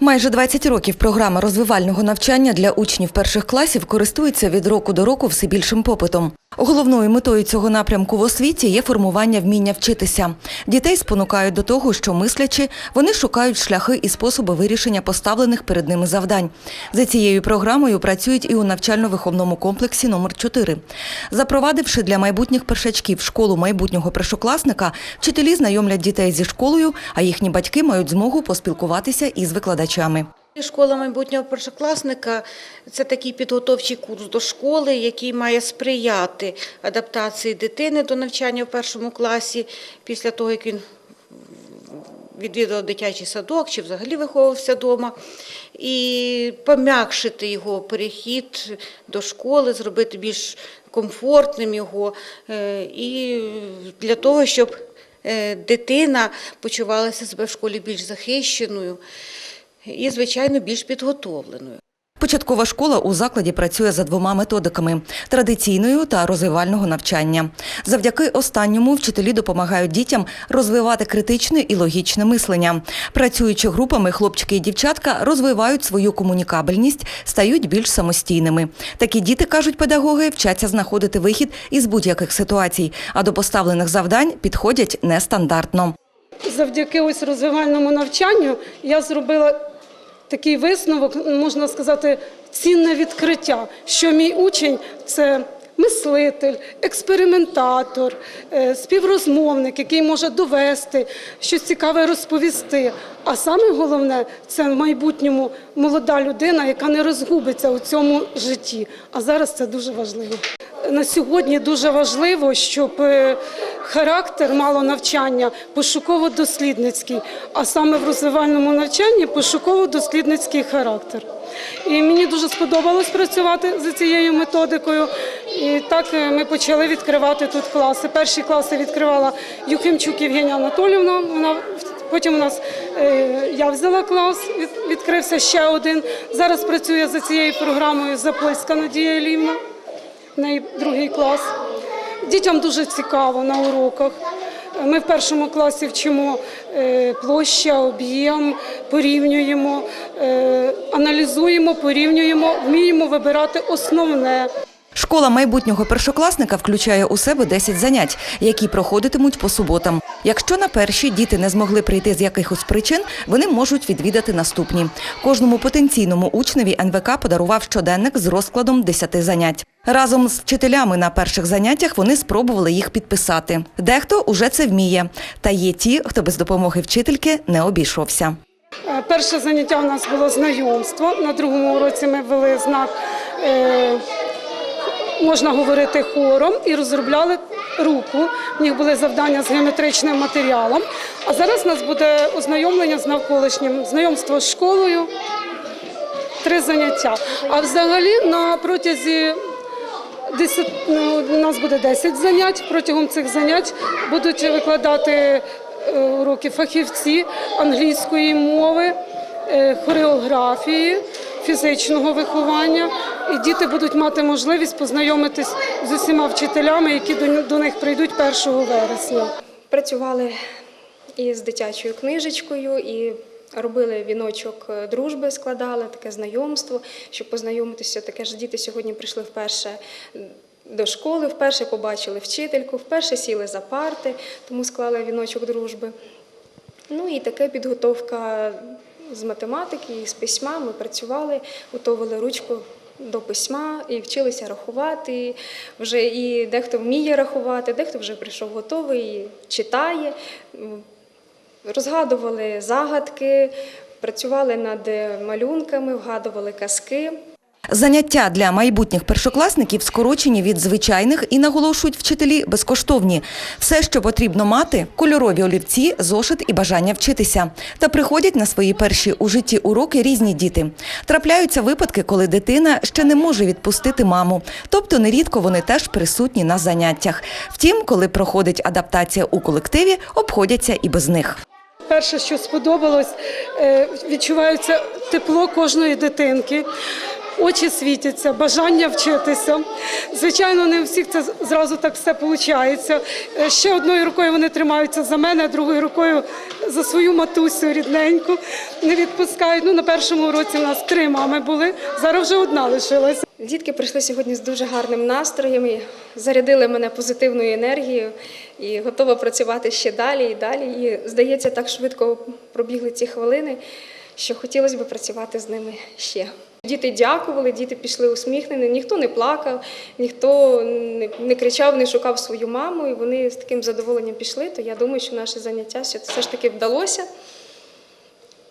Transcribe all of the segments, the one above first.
Майже 20 років програма розвивального навчання для учнів перших класів користується від року до року все більшим попитом. Головною метою цього напрямку в освіті є формування вміння вчитися. Дітей спонукають до того, що мислячи, вони шукають шляхи і способи вирішення поставлених перед ними завдань. За цією програмою працюють і у навчально-виховному комплексі номер 4 Запровадивши для майбутніх першачків школу майбутнього першокласника, вчителі знайомлять дітей зі школою, а їхні батьки мають змогу поспілкуватися із викладачами. Школа майбутнього першокласника це такий підготовчий курс до школи, який має сприяти адаптації дитини до навчання в першому класі після того, як він відвідав дитячий садок чи взагалі виховувався вдома, і пом'якшити його перехід до школи, зробити більш комфортним його, е, і для того, щоб е, дитина почувалася себе в школі більш захищеною і, звичайно, більш підготовленою. Початкова школа у закладі працює за двома методиками – традиційною та розвивального навчання. Завдяки останньому вчителі допомагають дітям розвивати критичне і логічне мислення. Працюючи групами, хлопчики і дівчатка розвивають свою комунікабельність, стають більш самостійними. Такі діти, кажуть педагоги, вчаться знаходити вихід із будь-яких ситуацій, а до поставлених завдань підходять нестандартно. Завдяки ось розвивальному навчанню я зробила такий висновок, можна сказати, цінне відкриття, що мій учень це мислитель, експериментатор, е, співрозмовник, який може довести, щось цікаве розповісти. А саме головне це в майбутньому молода людина, яка не розгубиться у цьому житті. А зараз це дуже важливо. На сьогодні дуже важливо, щоб е, характер мало навчання пошуково-дослідницький, а саме в розвивальному навчанні пошуково-дослідницький характер. І мені дуже сподобалось працювати за цією методикою. І так е, ми почали відкривати тут класи. Перші класи відкривала Юхимчук Євгенія Анатолівна. Вона Потім у нас е, я взяла клас, відкрився ще один. Зараз працює за цією програмою Запольська Надія Елівна в неї другий клас. Дітям дуже цікаво на уроках. Ми в першому класі вчимо е, площа, об'єм, порівнюємо, е, аналізуємо, порівнюємо, вміємо вибирати основне. Школа майбутнього першокласника включає у себе 10 занять, які проходитимуть по суботам. Якщо на перші діти не змогли прийти з якихось причин, вони можуть відвідати наступні. Кожному потенційному учневі НВК подарував щоденник з розкладом 10 занять. Разом з вчителями на перших заняттях вони спробували їх підписати. Дехто уже це вміє. Та є ті, хто без допомоги вчительки не обійшовся. Е, Перше заняття у нас було знайомство. На другому уроці ми ввели знак, е, можна говорити хором, і розробляли руку. В них були завдання з геометричним матеріалом. А зараз у нас буде ознайомлення з навколишнім, знайомство з школою, три заняття. А взагалі на протязі 10, ну, у нас буде 10 занять. Протягом цих занять будуть викладати е, уроки фахівці англійської мови, е, хореографії, фізичного виховання. І діти будуть мати можливість познайомитись з усіма вчителями, які до, них прийдуть 1 вересня. Працювали і з дитячою книжечкою, і робили віночок е, дружби, складали таке знайомство, щоб познайомитися. Таке ж діти сьогодні прийшли вперше до школи, вперше побачили вчительку, вперше сіли за парти, тому склали віночок дружби. Ну і така підготовка з математики і з письма. Ми працювали, готували ручку до письма і вчилися рахувати. Вже і дехто вміє рахувати, дехто вже прийшов готовий, читає. Розгадували загадки, працювали над малюнками, вгадували казки. Заняття для майбутніх першокласників скорочені від звичайних і наголошують вчителі безкоштовні. Все, що потрібно мати – кольорові олівці, зошит і бажання вчитися. Та приходять на свої перші у житті уроки різні діти. Трапляються випадки, коли дитина ще не може відпустити маму. Тобто нерідко вони теж присутні на заняттях. Втім, коли проходить адаптація у колективі, обходяться і без них. Перше, що сподобалось, е, відчувається тепло кожної дитинки. Очі світяться, бажання вчитися. Звичайно, не у всіх це зразу так все виходить. Ще одною рукою вони тримаються за мене, а другою рукою за свою матусю рідненьку. Не відпускають. Ну, на першому уроці у нас три мами були, зараз вже одна лишилася. Дітки прийшли сьогодні з дуже гарним настроєм, і зарядили мене позитивною енергією і готова працювати ще далі і далі. І здається, так швидко пробігли ці хвилини, що хотілося б працювати з ними ще. Діти дякували, діти пішли усміхнені, ніхто не плакав, ніхто не- кричав, не шукав свою маму, і вони з таким задоволенням пішли. То я думаю, що наше заняття все ж таки вдалося.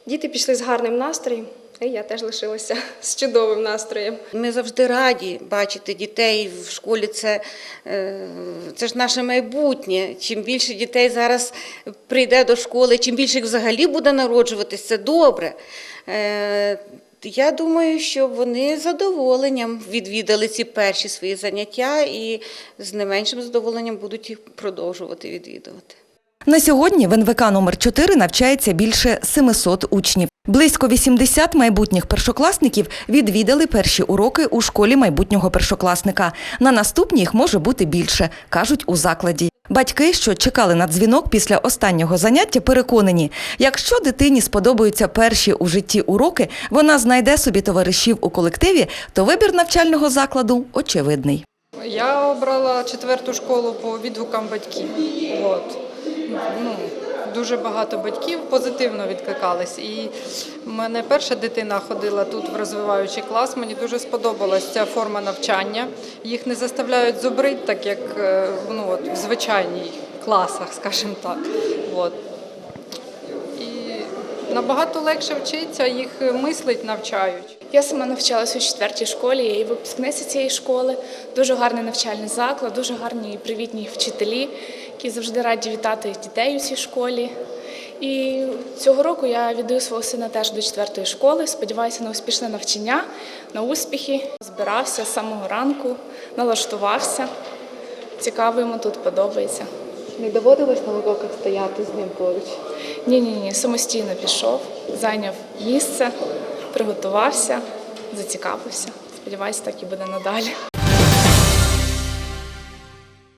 Діти пішли з гарним настроєм, і я теж лишилася з чудовим настроєм. Ми завжди раді бачити дітей в школі. Це, е, це ж наше майбутнє. Чим більше дітей зараз прийде до школи, чим більше їх взагалі буде народжуватись, це добре. Я думаю, що вони з задоволенням відвідали ці перші свої заняття і з не меншим задоволенням будуть їх продовжувати відвідувати. На сьогодні в НВК номер 4 навчається більше 700 учнів. Близько 80 майбутніх першокласників відвідали перші уроки у школі майбутнього першокласника. На наступні їх може бути більше, кажуть у закладі. Батьки, що чекали на дзвінок після останнього заняття, переконані, якщо дитині сподобаються перші у житті уроки, вона знайде собі товаришів у колективі, то вибір навчального закладу очевидний. Я обрала четверту школу по відгукам батьків. От. Ну, дуже багато батьків позитивно відкликались. І в мене перша дитина ходила тут в розвиваючий клас. Мені дуже сподобалась ця форма навчання. Їх не заставляють зубрити, так як е, ну, от, в звичайній класах, скажімо так. От. І набагато легше вчиться, їх мислить навчають. Я сама навчалася у четвертій школі, я і випускниця цієї школи. Дуже гарний навчальний заклад, дуже гарні і привітні вчителі, які завжди раді вітати дітей у цій школі. І цього року я віддаю свого сина теж до четвертої школи. Сподіваюся на успішне навчання, на успіхи. Збирався з самого ранку, налаштувався. Цікаво йому тут подобається. Не доводилось на уроках стояти з ним поруч? Ні, ні, ні, самостійно пішов, зайняв місце, приготувався, зацікавився. Сподіваюся, так і буде надалі.